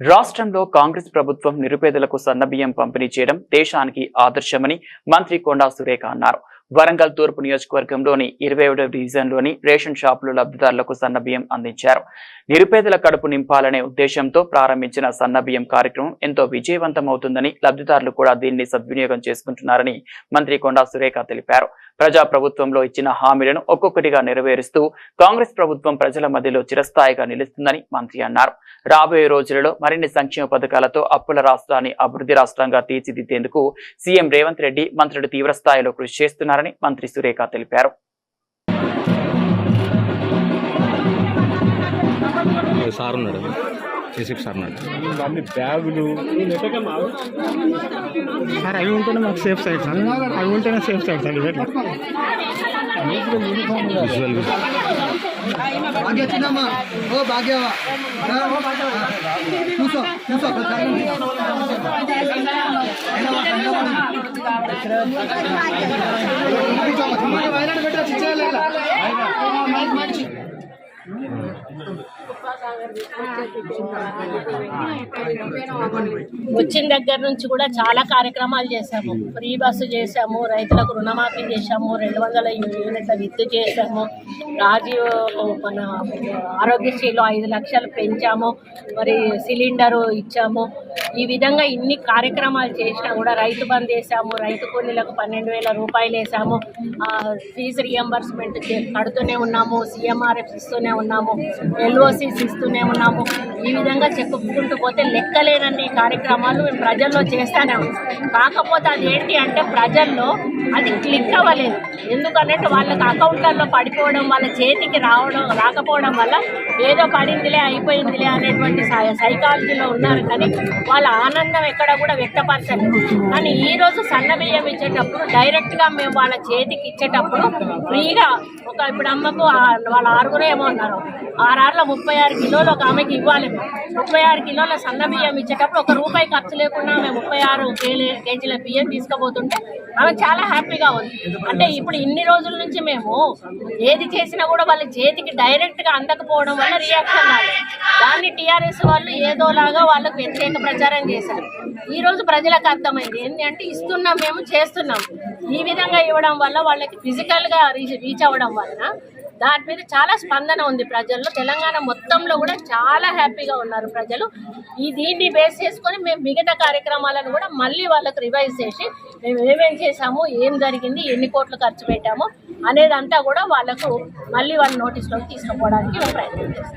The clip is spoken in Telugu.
రాష్ట్రంలో కాంగ్రెస్ ప్రభుత్వం నిరుపేదలకు సన్నబియ్యం పంపిణీ చేయడం దేశానికి ఆదర్శమని మంత్రి కొండా సురేఖ అన్నారు. వరంగల్ తూర్పు నియోజకవర్గంలోని ఇరవై ఏడవ డివిజన్లోని రేషన్ షాపులు లబ్ధిదారులకు సన్నబియ్యం అందించారు. నిరుపేదల కడుపు నింపాలనే ఉద్దేశంతో ప్రారంభించిన సన్నబియ్యం కార్యక్రమం ఎంతో విజయవంతమవుతుందని లబ్ధిదారులు కూడా దీన్ని సద్వినియోగం చేసుకుంటున్నారని మంత్రి కొండా సురేఖ తెలిపారు. ప్రజా ప్రభుత్వంలో ఇచ్చిన హామీలను ఒక్కొక్కటిగా నెరవేరుస్తూ కాంగ్రెస్ ప్రభుత్వం ప్రజల మధ్యలో చిరస్థాయిగా నిలుస్తుందని మంత్రి అన్నారు. రాబోయే రోజులలో మరిన్ని సంక్షేమ పథకాలతో అప్పుల రాష్ట్రాన్ని అభివృద్ధి రాష్ట్రంగా తీర్చిదిద్దేందుకు సీఎం రేవంత్ రెడ్డి మంత్రులు తీవ్ర స్థాయిలో కృషి చేస్తున్నారని మంత్రి సురేఖ తెలిపారు. సార్ ఉన్నాడు సార్ ఉన్నాడు అన్ని బ్యాగులు. సార్ అవి ఉంటేనే మాకు సేఫ్ సైడ్ సార్. అవి ఉంటేనే సేఫ్ సైడ్ సార్ ఇవన్నీ విజువల్ ఓ వచ్చిన దగ్గర నుంచి కూడా చాలా కార్యక్రమాలు చేశాము. ఫ్రీ బస్సు చేశాము రైతులకు రుణమాఫీ చేశాము రెండు వందల యూనిట్ల విద్యుత్ చేశాము. రాజీవ్ మన ఆరోగ్యశ్రీలో ఐదు లక్షలు పెంచాము. మరి సిలిండరు ఇచ్చాము. ఈ విధంగా ఇన్ని కార్యక్రమాలు చేసినా కూడా రైతు బంద్ వేసాము రైతు కూలీలకు పన్నెండు వేల రూపాయలు వేసాము. ఫీజు రియంబర్స్మెంట్ చే- కడుతూనే ఉన్నాము సిఎంఆర్ఎఫ్ ఇస్తూనే ఉన్నాము ఎల్ఓసీస్ ఇస్తూనే ఉన్నాము. ఈ విధంగా చెప్పుకుంటూ పోతే లెక్కలేనన్ని కార్యక్రమాలు మేము ప్రజల్లో చేస్తానే ఉన్నాం. కాకపోతే అది ఏంటి అంటే ప్రజల్లో అది క్లిక్ అవ్వలేదు. ఎందుకంటే వాళ్ళకి అకౌంట్లలో పడిపోవడం వాళ్ళ చేతికి రావడం రాకపోవడం వల్ల ఏదో పడిందిలే అయిపోయిందిలే అనేటువంటి సై- సైకాలజీలో ఉన్నారు. కానీ వాళ్ళ ఆనందం ఎక్కడ కూడా వ్యక్తపరచలేదు కానీ ఈ రోజు సన్న బియ్యం ఇచ్చేటప్పుడు డైరెక్ట్గా మేము వాళ్ళ చేతికి ఇచ్చేటప్పుడు ఫ్రీగా ఒక ఇప్పుడు అమ్మకు వాళ్ళ ఆరుగురే ఏమో ఉన్నారు. ఆరారులో ముప్పై ఆరు కిలోలు ఒక ఆమెకి ఇవ్వాలి ముప్పై ఆరు కిలోల సన్న బియ్యం ఇచ్చేటప్పుడు ఒక రూపాయి ఖర్చు లేకుండా మేము ముప్పై ఆరు కేజీల బియ్యం తీసుకుపోతుంటే ఆమె చాలా హ్యాపీగా ఉంది. అంటే ఇప్పుడు ఇన్ని రోజుల నుంచి మేము ఏది చేసినా కూడా వాళ్ళ చేతికి డైరెక్ట్గా అందకపోవడం వల్ల రియాక్షన్ రాలేదు. దాన్ని టీఆర్ఎస్ వాళ్ళు ఏదోలాగా వాళ్ళకు వ్యతిరేక ప్రచారం చేశారు. ఈ రోజు ప్రజలకు అర్థమైంది. ఏంటి అంటే ఇస్తున్నాం మేము చేస్తున్నాం. ఈ విధంగా ఇవ్వడం వల్ల వాళ్ళకి ఫిజికల్గా రీచ్ రీచ్ అవ్వడం వలన దాని మీద చాలా స్పందన ఉంది ప్రజల్లో. తెలంగాణ మొత్తంలో కూడా చాలా హ్యాపీగా ఉన్నారు ప్రజలు. ఈ దీన్ని బేస్ చేసుకొని మేము మిగతా కార్యక్రమాలను కూడా మళ్ళీ వాళ్ళకి రివైజ్ చేసి మేము ఏమేం చేసాము ఏం జరిగింది ఎన్ని కోట్లు ఖర్చు పెట్టాము అనేదంతా కూడా వాళ్ళకు మళ్ళీ వాళ్ళ నోటీస్లోకి తీసుకుపోవడానికి మేము ప్రయత్నం చేస్తాం.